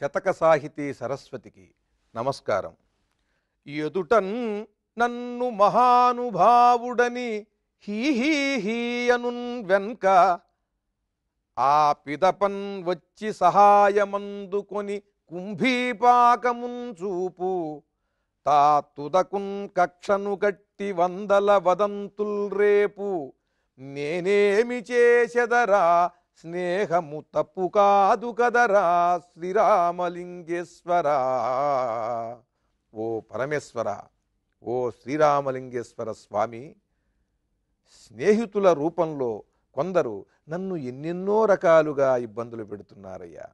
శతక సాహితీ సరస్వతికి నమస్కారం. ఎదుటన్ నన్ను మహానుభావుడని హీ హీ హీ అనున్ వెన్క ఆ పిదపన్ వచ్చి సహాయమందుకొని కుంభీపాకమున్ చూపు తా తుదకున్ కక్షను గట్టి వందల వదంతుల్ రేపు నేనేమి చేసెదరా స్నేహము తప్పు కాదు కదరా శ్రీరామలింగేశ్వరా. ఓ పరమేశ్వర ఓ శ్రీరామలింగేశ్వర స్వామి స్నేహితుల రూపంలో కొందరు నన్ను ఎన్నెన్నో రకాలుగా ఇబ్బందులు పెడుతున్నారయ్యా.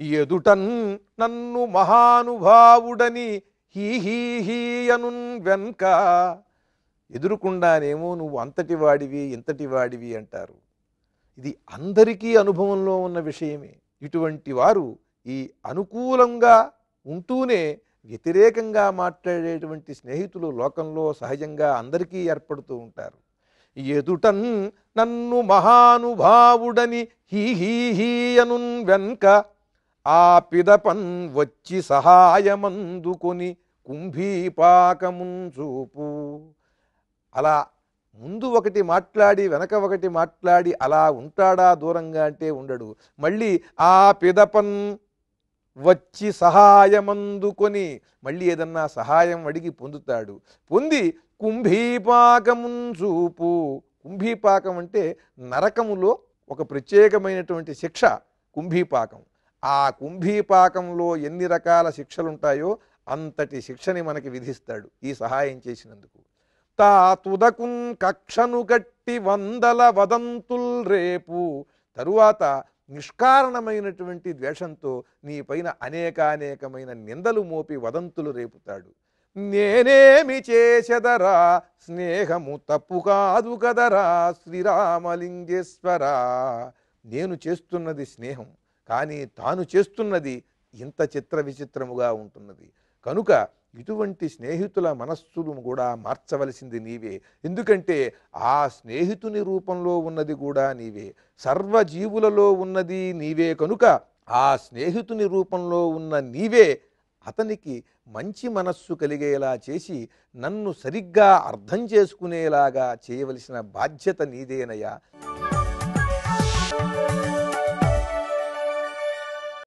ఎదుటన్ నన్ను మహానుభావుడని హీ హీ హీ వెన్క ఎదురుకుండానేమో నువ్వు అంతటి వాడివి ఇంతటి వాడివి అంటారు. ఇది అందరికీ అనుభవంలో ఉన్న విషయమే. ఇటువంటి వారు ఈ అనుకూలంగా ఉంటూనే వ్యతిరేకంగా మాట్లాడేటువంటి స్నేహితులు లోకంలో సహజంగా అందరికీ ఏర్పడుతూ ఉంటారు. ఎదుటన్ నన్ను మహానుభావుడని హీ హీ హీ అనున్ వెన్క ఆ పిదపన్ వచ్చి సహాయమందుకొని కుంభీపాకమున్ చూపు. అలా ముందు ఒకటి మాట్లాడి వెనక ఒకటి మాట్లాడి అలా ఉంటాడా దూరంగా అంటే ఉండడు. మళ్ళీ ఆ పిదపన్ వచ్చి సహాయమందుకొని మళ్ళీ ఏదన్నా సహాయం అడిగి పొందుతాడు. పొంది కుంభీపాకమున్ చూపు. కుంభీపాకం అంటే నరకములో ఒక ప్రత్యేకమైనటువంటి శిక్ష కుంభీపాకం. ఆ కుంభీపాకంలో ఎన్ని రకాల శిక్షలుంటాయో అంతటి శిక్షని మనకి విధిస్తాడు ఈ సహాయం చేసినందుకు. తా కక్షను గట్టి వందల వదంతుల్ రేపు. తరువాత నిష్కారణమైనటువంటి ద్వేషంతో నీ పైన అనేకానేకమైన నిందలు మోపి వదంతులు రేపుతాడు. నేనేమి చేసెదరా స్నేహము తప్పు కాదు కదరా శ్రీరామలింగేశ్వరా. నేను చేస్తున్నది స్నేహం కానీ తాను చేస్తున్నది ఇంత చిత్ర విచిత్రముగా ఉంటున్నది. కనుక ఇటువంటి స్నేహితుల మనస్సును కూడా మార్చవలసింది నీవే. ఎందుకంటే ఆ స్నేహితుని రూపంలో ఉన్నది కూడా నీవే. సర్వజీవులలో ఉన్నది నీవే కనుక ఆ స్నేహితుని రూపంలో ఉన్న నీవే అతనికి మంచి మనస్సు కలిగేలా చేసి నన్ను సరిగ్గా అర్థం చేసుకునేలాగా చేయవలసిన బాధ్యత నీదేనయ్యా.